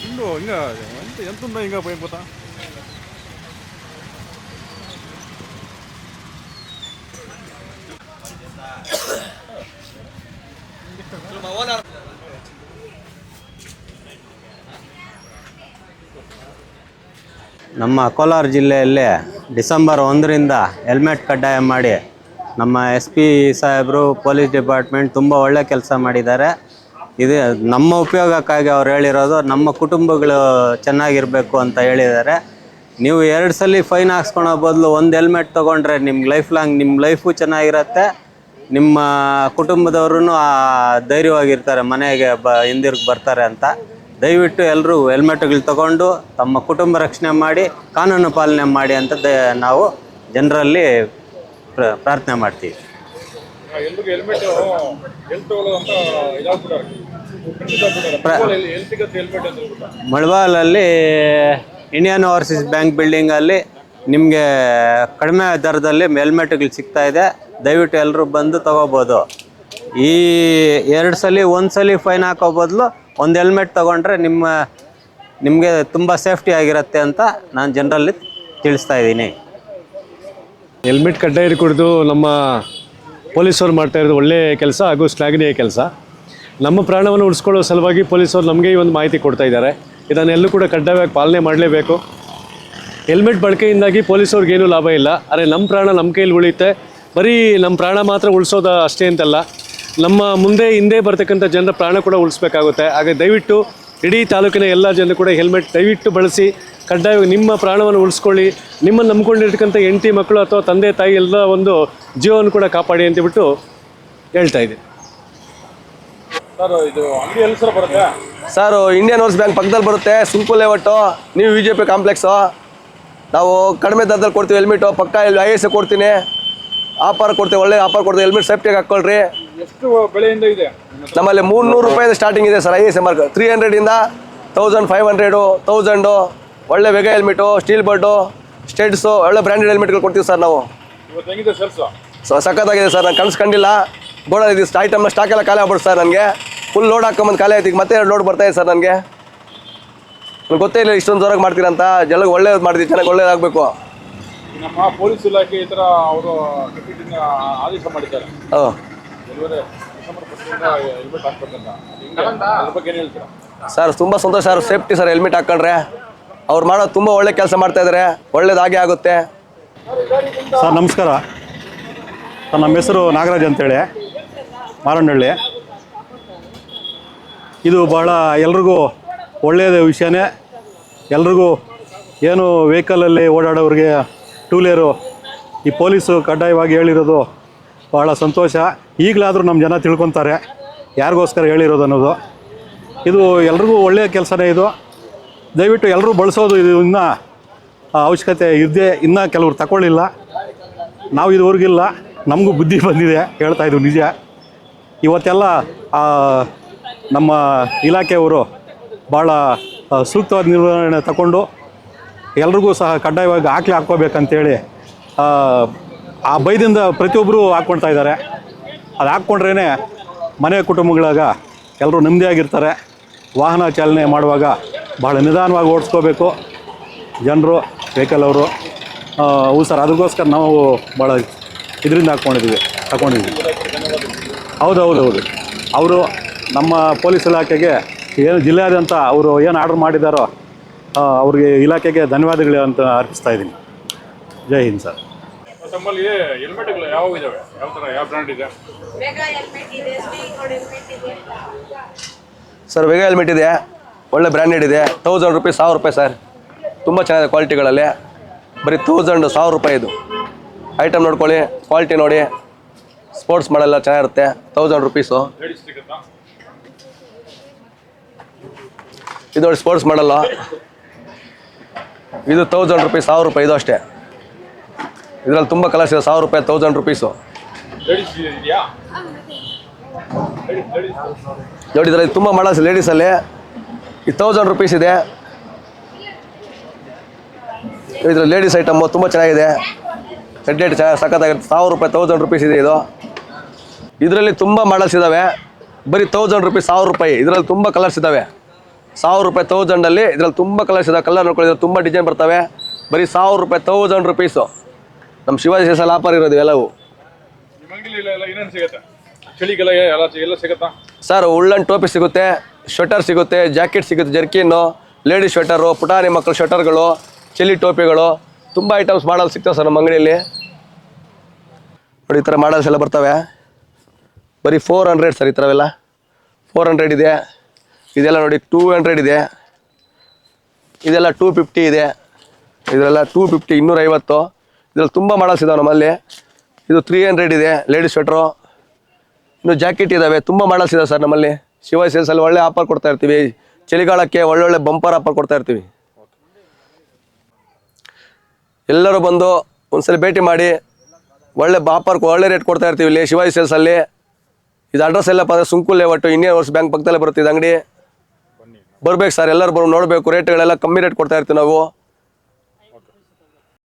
ಹಿಂಡು ಹಿಂಗ ಹಿಂಗ ಭಯ ಗೊತ್ತಾ? ನಮ್ಮ ಕೋಲಾರ ಜಿಲ್ಲೆಯಲ್ಲಿ ಡಿಸೆಂಬರ್ ಒಂದರಿಂದ ಹೆಲ್ಮೆಟ್ ಕಡ್ಡಾಯ ಮಾಡಿ ನಮ್ಮ ಎಸ್ ಪಿ ಸಾಹೇಬರು ಪೊಲೀಸ್ ಡಿಪಾರ್ಟ್ಮೆಂಟ್ ತುಂಬ ಒಳ್ಳೆ ಕೆಲಸ ಮಾಡಿದ್ದಾರೆ. ಇದು ನಮ್ಮ ಉಪಯೋಗಕ್ಕಾಗಿ ಅವ್ರು ಹೇಳಿರೋದು, ನಮ್ಮ ಕುಟುಂಬಗಳು ಚೆನ್ನಾಗಿರಬೇಕು ಅಂತ ಹೇಳಿದ್ದಾರೆ. ನೀವು ಎರಡು ಸಲ ಫೈನ್ ಹಾಕ್ಸ್ಕೊಳೋ ಬದಲು ಒಂದು ಹೆಲ್ಮೆಟ್ ತೊಗೊಂಡ್ರೆ ನಿಮ್ಗೆ ಲೈಫ್ ಲಾಂಗ್ ನಿಮ್ಮ ಲೈಫು ಚೆನ್ನಾಗಿರುತ್ತೆ. ನಿಮ್ಮ ಕುಟುಂಬದವ್ರೂ ಧೈರ್ಯವಾಗಿರ್ತಾರೆ, ಮನೆಗೆ ಬ ಹಿಂದಿರುಗಿ ಬರ್ತಾರೆ ಅಂತ. ದಯವಿಟ್ಟು ಎಲ್ಲರೂ ಹೆಲ್ಮೆಟ್ಗಳು ತಗೊಂಡು ತಮ್ಮ ಕುಟುಂಬ ರಕ್ಷಣೆ ಮಾಡಿ ಕಾನೂನು ಪಾಲನೆ ಮಾಡಿ ಅಂತ ದ ನಾವು ಜನರಲ್ಲಿ ಪ್ರ- ಪ್ರಾರ್ಥನೆ ಮಾಡ್ತೀವಿ. ಮಳವಾಲಲ್ಲಿ ಇಂಡಿಯನ್ ಓವರ್ಸೀಸ್ ಬ್ಯಾಂಕ್ ಬಿಲ್ಡಿಂಗಲ್ಲಿ ನಿಮಗೆ ಕಡಿಮೆ ದರದಲ್ಲಿ ಹೆಲ್ಮೆಟ್ಗಳು ಸಿಗ್ತಾ ಇದೆ. ದಯವಿಟ್ಟು ಎಲ್ಲರೂ ಬಂದು ತಗೋಬೋದು. ಈ ಎರಡು ಸಲ ಒಂದು ಸಲ ಫೈನ್ ಹಾಕೋ ಬದಲು ಒಂದು ಹೆಲ್ಮೆಟ್ ತೊಗೊಂಡ್ರೆ ನಿಮ್ಮ, ನಿಮಗೆ ತುಂಬ ಸೇಫ್ಟಿ ಆಗಿರುತ್ತೆ ಅಂತ ನಾನು ಜನರಲ್ಲಿ ತಿಳಿಸ್ತಾ ಇದ್ದೀನಿ. ಹೆಲ್ಮೆಟ್ ಕಡ್ಡಾಯ ಕುಡಿದು ನಮ್ಮ ಪೊಲೀಸವ್ರು ಮಾಡ್ತಾ ಇರೋದು ಒಳ್ಳೆಯ ಕೆಲಸ ಹಾಗೂ ಶ್ಲಾಘನೀಯ ಕೆಲಸ. ನಮ್ಮ ಪ್ರಾಣವನ್ನು ಉಳಿಸ್ಕೊಳ್ಳೋ ಸಲುವಾಗಿ ಪೊಲೀಸರು ನಮಗೆ ಈ ಒಂದು ಮಾಹಿತಿ ಕೊಡ್ತಾ ಇದ್ದಾರೆ. ಇದನ್ನೆಲ್ಲೂ ಕೂಡ ಕಡ್ಡಾಯವಾಗಿ ಪಾಲನೆ ಮಾಡಲೇಬೇಕು. ಹೆಲ್ಮೆಟ್ ಬಳಕೆಯಿಂದಾಗಿ ಪೊಲೀಸವ್ರಿಗೇನು ಲಾಭ ಇಲ್ಲ. ಆದರೆ ನಮ್ಮ ಪ್ರಾಣ ನಮ್ಮ ಕೈಯಲ್ಲಿ ಉಳಿಯುತ್ತೆ. ಬರೀ ನಮ್ಮ ಪ್ರಾಣ ಮಾತ್ರ ಉಳಿಸೋದು ಅಷ್ಟೇ ಅಂತಲ್ಲ. ನಮ್ಮ ಮುಂದೆ ಹಿಂದೆ ಬರ್ತಕ್ಕಂಥ ಜನರ ಪ್ರಾಣ ಕೂಡ ಉಳಿಸ್ಬೇಕಾಗುತ್ತೆ. ಹಾಗೆ ದಯವಿಟ್ಟು ಇಡೀ ತಾಲೂಕಿನ ಎಲ್ಲ ಜನರು ಕೂಡ ಹೆಲ್ಮೆಟ್ ದಯವಿಟ್ಟು ಬಳಸಿ ಕಡ್ಡಾಯವಾಗಿ ನಿಮ್ಮ ಪ್ರಾಣವನ್ನು ಉಳಿಸ್ಕೊಳ್ಳಿ. ನಿಮ್ಮನ್ನು ನಂಬ್ಕೊಂಡಿರ್ತಕ್ಕಂಥ ಹೆಂಡತಿ ಮಕ್ಕಳು ಅಥವಾ ತಂದೆ ತಾಯಿ ಎಲ್ಲ ಒಂದು ಜೀವವನ್ನು ಕೂಡ ಕಾಪಾಡಿ ಅಂತೇಳ್ಬಿಟ್ಟು ಹೇಳ್ತಾ ಇದ್ದೀನಿ. ಸರ್ ಇದು ಅಂಗಡಿ ಎಲ್ಲಿ ಸರ್ ಬರುತ್ತೆ? ಸರ್ ಇಂಡಿಯನ್ ಓವರ್ಸ್ ಬ್ಯಾಂಕ್ ಪಕ್ಕದಲ್ಲಿ ಬರುತ್ತೆ. ಸುಂಕು ಲೇಔಟು ನೀವು ವಿ ಜೆ ಪಿ ಕಾಂಪ್ಲೆಕ್ಸು ನಾವು ಕಡಿಮೆ ದರದಲ್ಲಿ ಕೊಡ್ತೀವಿ ಹೆಲ್ಮೆಟು ಪಕ್ಕ ಇಲ್ಲಿ ಐ ಎಸ್ ಕೊಡ್ತೀನಿ. ಆಫರ್ ಕೊಡ್ತೀವಿ ಒಳ್ಳೆ ಆಫರ್ ಕೊಡ್ತೀವಿ. ಹೆಲ್ಮೆಟ್ ಸೇಫ್ಟಿಯಾಗಿ ಹಾಕ್ಕೊಳ್ರಿ. ಎಷ್ಟು ಬೆಳೆಯಿಂದ ಇದೆ. ನಮ್ಮಲ್ಲಿ ಮೂರ್ನೂರು ರೂಪಾಯಿಂದ ಸ್ಟಾರ್ಟಿಂಗ್ ಇದೆ sir I S M R three ಹಂಡ್ರೆಡಿಂದ thousand five hundred thousand ಒಳ್ಳೆ ವೆಗ ಹೆಲ್ಮೆಟು ಸ್ಟೀಲ್ ಬಡ್ಡು ಸ್ಟೇಟ್ಸು ಒಳ್ಳೆ ಬ್ರ್ಯಾಂಡೆಡ್ ಹೆಲ್ಮೆಟ್ಗಳು ಕೊಡ್ತೀವಿ ಸರ್ ನಾವು. ಇವತ್ತು ಹೆಂಗಿದೆ ಸೇಲ್ಸು ಸೊ ಸಖತ್ತಾಗಿದೆ ಸರ್ ನಾನು ಕನ್ಸ್ಕೊಂಡಿಲ್ಲ ಗೋಡಲ್ಲಿ ಇದು ಐಟಮ್ನ ಸ್ಟಾಕ್ ಎಲ್ಲ ಖಾಲಿ ಆಗ್ಬಿಡ್ತು ಸರ್ ನನಗೆ. ಫುಲ್ ಲೋಡ್ ಹಾಕೊಂಬಂದು ಖಾಲಿ ಆಯ್ತು ಈಗ ಮತ್ತೆ ಎರಡು ಲೋಡ್ ಬರ್ತಾಯಿದೆ ಇದೆ ಸರ್ ನನಗೆ. ನನಗೆ ಗೊತ್ತೇ ಇಲ್ಲ ಇಷ್ಟೊಂದು ಜೋರಾಗಿ ಮಾಡ್ತೀರಂತ ಜನಕ್ಕೆ ಒಳ್ಳೇದು ಮಾಡ್ತೀವಿ ಚೆನ್ನಾಗಿ ಒಳ್ಳೇದಾಗಬೇಕು ನಮ್ಮ ಪೊಲೀಸ್ ಇಲಾಖೆ ಈ ಥರ ಅವರು ಆದೇಶ ಮಾಡಿದ್ದಾರೆ. ಹಾಂ ಸರ್ ತುಂಬ ಸಂತೋಷ ಸರ್ ಸೇಫ್ಟಿ ಸರ್ ಹೆಲ್ಮೆಟ್ ಹಾಕೊಂಡ್ರೆ. ಅವ್ರು ಮಾಡೋದು ತುಂಬ ಒಳ್ಳೆ ಕೆಲಸ ಮಾಡ್ತಾ ಇದ್ದಾರೆ ಒಳ್ಳೇದಾಗೆ ಆಗುತ್ತೆ. ಸರ್ ನಮಸ್ಕಾರ. ಸರ್ ನಮ್ಮ ಹೆಸರು ನಾಗರಾಜ್ ಅಂತೇಳಿ. ಮಾರಣ್ಣಹಳ್ಳಿ ಇದು ಬಹಳ ಎಲ್ರಿಗೂ ಒಳ್ಳೆಯ ವಿಷಯನೇ. ಎಲ್ರಿಗೂ ಏನು ವೆಹಿಕಲಲ್ಲಿ ಓಡಾಡೋರಿಗೆ ಟೂ ವೀಲರು ಈ ಪೊಲೀಸು ಕಡ್ಡಾಯವಾಗಿ ಹೇಳಿರೋದು ಭಾಳ ಸಂತೋಷ. ಈಗಲಾದರೂ ನಮ್ಮ ಜನ ತಿಳ್ಕೊತಾರೆ. ಯಾರಿಗೋಸ್ಕರ ಹೇಳಿರೋದು ಅನ್ನೋದು ಇದು ಎಲ್ರಿಗೂ ಒಳ್ಳೆಯ ಕೆಲಸನೇ ಇದು. ದಯವಿಟ್ಟು ಎಲ್ಲರೂ ಬಳಸೋದು ಇದು ಇನ್ನೂ ಅವಶ್ಯಕತೆ ಇದ್ದೇ ಇನ್ನೂ ಕೆಲವರು ತಗೊಳ್ಳಿಲ್ಲ ನಾವು ಇದುವರೆಗಿಲ್ಲ ನಮಗೂ ಬುದ್ಧಿ ಬಂದಿದೆ ಹೇಳ್ತಾ ಇದ್ದು ನಿಜ. ಇವತ್ತೆಲ್ಲ ನಮ್ಮ ಇಲಾಖೆಯವರು ಭಾಳ ಸೂಕ್ತವಾದ ನಿರ್ವಹಣೆ ತಗೊಂಡು ಎಲ್ರಿಗೂ ಸಹ ಕಡ್ಡಾಯವಾಗಿ ಹಾಕ್ಲಿ ಹಾಕ್ಕೋಬೇಕಂತೇಳಿ ಆ, ಭಯದಿಂದ ಪ್ರತಿಯೊಬ್ಬರು ಹಾಕ್ಕೊಳ್ತಾ ಇದ್ದಾರೆ. ಅದು ಹಾಕ್ಕೊಂಡ್ರೇ ಮನೆ ಕುಟುಂಬಗಳಾಗ ಎಲ್ಲರೂ ನೆಮ್ಮದಿಯಾಗಿರ್ತಾರೆ. ವಾಹನ ಚಾಲನೆ ಮಾಡುವಾಗ ಭಾಳ ನಿಧಾನವಾಗಿ ಓಡಿಸ್ಕೋಬೇಕು. ಜನರು ವೆಹಿಕಲ್ ಅವರು ಹೌದು ಸರ್ ಅದಕ್ಕೋಸ್ಕರ ನಾವು ಭಾಳ ಇದರಿಂದ ಹಾಕ್ಕೊಂಡಿದ್ದೀವಿ ಹಾಕ್ಕೊಂಡಿದ್ವಿ. ಹೌದು ಹೌದು ಹೌದು. ಅವರು ನಮ್ಮ ಪೊಲೀಸ್ ಇಲಾಖೆಗೆ ಏನು ಜಿಲ್ಲೆಯಾದ್ಯಂತ ಅವರು ಏನು ಆರ್ಡರ್ ಮಾಡಿದ್ದಾರೋ ಅವ್ರಿಗೆ ಇಲಾಖೆಗೆ ಧನ್ಯವಾದಗಳು ಅಂತ ಅರ್ಪಿಸ್ತಾ ಇದ್ದೀನಿ. ಜೈ ಹಿಂದ್ ಸರ್. ತಮ್ಮಲ್ಲಿ ಹೆಲ್ಮೆಟ್ಗಳು ಯಾವ ಇದಾವೆ? ಯಾವ ಥರ ಯಾವ ಬ್ರ್ಯಾಂಡ್ ಇದೆ? ಬೇಗ ಹೆಲ್ಮೆಟ್ ಇದೆ ಸ್ಟೀಲ್ ಹೆಲ್ಮೆಟ್ ಇದೆ. ಸರ್ ವೆಗ ಹೆಲ್ಮೆಟ್ ಇದೆ. ಒಳ್ಳೆ ಬ್ರ್ಯಾಂಡೆಡ್ ಇದೆ. ತೌಸಂಡ್ ರುಪೀಸ್ ಸಾವಿರ ರೂಪಾಯಿ ಸರ್ ತುಂಬ ಚೆನ್ನಾಗಿದೆ ಕ್ವಾಲಿಟಿಗಳಲ್ಲಿ ಬರೀ ತೌಸಂಡ್ ಸಾವಿರ ರೂಪಾಯಿ ಇದು. ಐಟಮ್ ನೋಡ್ಕೊಳ್ಳಿ ಕ್ವಾಲಿಟಿ ನೋಡಿ. ಸ್ಪೋರ್ಟ್ಸ್ ಮಾಡೆಲ್ಲ ಚೆನ್ನಾಗಿರುತ್ತೆ. ತೌಸಂಡ್ ರುಪೀಸು ಇದು ನೋಡಿ ಸ್ಪೋರ್ಟ್ಸ್ ಮಾಡಲ್ಲ ಇದು ತೌಸಂಡ್ ರುಪೀಸ್ ಸಾವಿರ ರೂಪಾಯಿ ಇದು ಅಷ್ಟೇ. ಇದರಲ್ಲಿ ತುಂಬ ಕಲರ್ಸ್ ಇದೆ, ಸಾವಿರ ರೂಪಾಯಿ ತೌಸಂಡ್ ರುಪೀಸು ನೋಡಿ ಇದರಲ್ಲಿ ತುಂಬ ಮಾಡಲ್ಸ್ ಲೇಡೀಸಲ್ಲಿ ಈ ತೌಸಂಡ್ ರುಪೀಸ್ ಇದೆ. ಇದ್ರ ಲೇಡೀಸ್ ಐಟಮ್ಮು ತುಂಬ ಚೆನ್ನಾಗಿದೆ. ಲೈಟ್ ಚೆನ್ನಾಗಿ ಸಖತ್ತಾಗಿರುತ್ತೆ. ಸಾವಿರ ರೂಪಾಯಿ ತೌಸಂಡ್ ರುಪೀಸ್ ಇದೆ ಇದು. ಇದರಲ್ಲಿ ತುಂಬ ಮಾಡಲ್ಸ್ ಇದ್ದಾವೆ ಬರೀ ತೌಸಂಡ್ ರುಪೀಸ್ ಸಾವಿರ ರೂಪಾಯಿ. ಇದರಲ್ಲಿ ತುಂಬ ಕಲರ್ಸ್ ಇದ್ದಾವೆ ಸಾವಿರ ರೂಪಾಯಿ ತೌಸಂಡಲ್ಲಿ ಇದರಲ್ಲಿ ತುಂಬ ಕಲರ್ಸ್ ಇದಾವೆ. ಕಲರ್ ನೋಡ್ಕೊಳ್ಳಿ ತುಂಬ ಡಿಸೈನ್ ಬರ್ತವೆ. ಬರೀ ಸಾವಿರ ರೂಪಾಯಿ ತೌಸಂಡ್ ರುಪೀಸು ನಮ್ಮ ಶಿವಾಜಿ ಸಲ ಆಫರ್ ಇರೋದು ಎಲ್ಲವೂ. ಚಳಿಗೆಲ್ಲ ಎಲ್ಲ ಸಿಗುತ್ತಾ? ಸರ್ ಉಳ್ಳನ್ ಟೋಪಿ ಸಿಗುತ್ತೆ ಸ್ವೆಟರ್ ಸಿಗುತ್ತೆ ಜಾಕೆಟ್ ಸಿಗುತ್ತೆ ಜರ್ಕಿನ್ನು ಲೇಡೀಸ್ ಸ್ವೆಟರು ಪುಟಾಣಿ ಮಕ್ಕಳ ಸ್ವೆಟರ್ಗಳು ಚಳಿ ಟೋಪಿಗಳು ತುಂಬ ಐಟಮ್ಸ್ ಮಾಡಲ್ ಸಿಗ್ತವೆ ಸರ್ ನಮ್ಮ ಅಂಗಡಿಯಲ್ಲಿ. ನೋಡಿ ಈ ಥರ ಮಾಡಲ್ಸ್ ಎಲ್ಲ ಬರ್ತವೆ. ಬರೀ ಫೋರ್ ಹಂಡ್ರೆಡ್ ಸರ್ ಈ ಥರವೆಲ್ಲ ಫೋರ್ ಹಂಡ್ರೆಡ್ ಇದೆ. ಇದೆಲ್ಲ ನೋಡಿ ಟೂ ಹಂಡ್ರೆಡ್ ಇದೆ. ಇದೆಲ್ಲ ಟೂ ಫಿಫ್ಟಿ ಇದೆ. ಇದೆಲ್ಲ ಟೂ ಫಿಫ್ಟಿ ಇನ್ನೂರೈವತ್ತು. ಇದರಲ್ಲಿ ತುಂಬ ಮಾಡಲ್ಸ್ ಇದಾವೆ ನಮ್ಮಲ್ಲಿ. ಇದು ತ್ರೀ ಹಂಡ್ರೆಡ್ ಇದೆ ಲೇಡೀಸ್ ಸ್ವೆಟ್ರು ಇನ್ನು ಜಾಕೆಟ್ ಇದ್ದಾವೆ ತುಂಬ ಮಾಡಲ್ಸ್ ಇದಾವೆ ಸರ್ ನಮ್ಮಲ್ಲಿ. ಶಿವ ಸೇಲ್ಸಲ್ಲಿ ಒಳ್ಳೆ ಆಫರ್ ಕೊಡ್ತಾ ಇರ್ತೀವಿ. ಚಳಿಗಾಲಕ್ಕೆ ಒಳ್ಳೊಳ್ಳೆ ಬಂಪರ್ ಆಫರ್ ಕೊಡ್ತಾ ಇರ್ತೀವಿ. ಎಲ್ಲರೂ ಬಂದು ಒಂದ್ಸಲ ಭೇಟಿ ಮಾಡಿ, ಒಳ್ಳೆ ಆಫರ್ ಒಳ್ಳೆ ರೇಟ್ ಕೊಡ್ತಾ ಇರ್ತೀವಿ ಇಲ್ಲಿ ಶಿವಾಜಿ ಸೇಲ್ಸಲ್ಲಿ ಇದು ಅಡ್ರೆಸ್ ಎಲ್ಲಪ್ಪ ಅಂದರೆ ಸುಂಕುಲ್ ಲೇಔಟು ಇನ್ನೇ ವರ್ಷ ಬ್ಯಾಂಕ್ ಪಕ್ಕದಲ್ಲೇ ಬರುತ್ತೆ ಇದು ಅಂಗಡಿ. ಬರ್ಬೇಕು ಸರ್, ಎಲ್ಲರೂ ಬರೋ ನೋಡಬೇಕು ರೇಟ್ಗಳೆಲ್ಲ ಕಮ್ಮಿ ರೇಟ್ ಕೊಡ್ತಾ ಇರ್ತೀವಿ ನಾವು.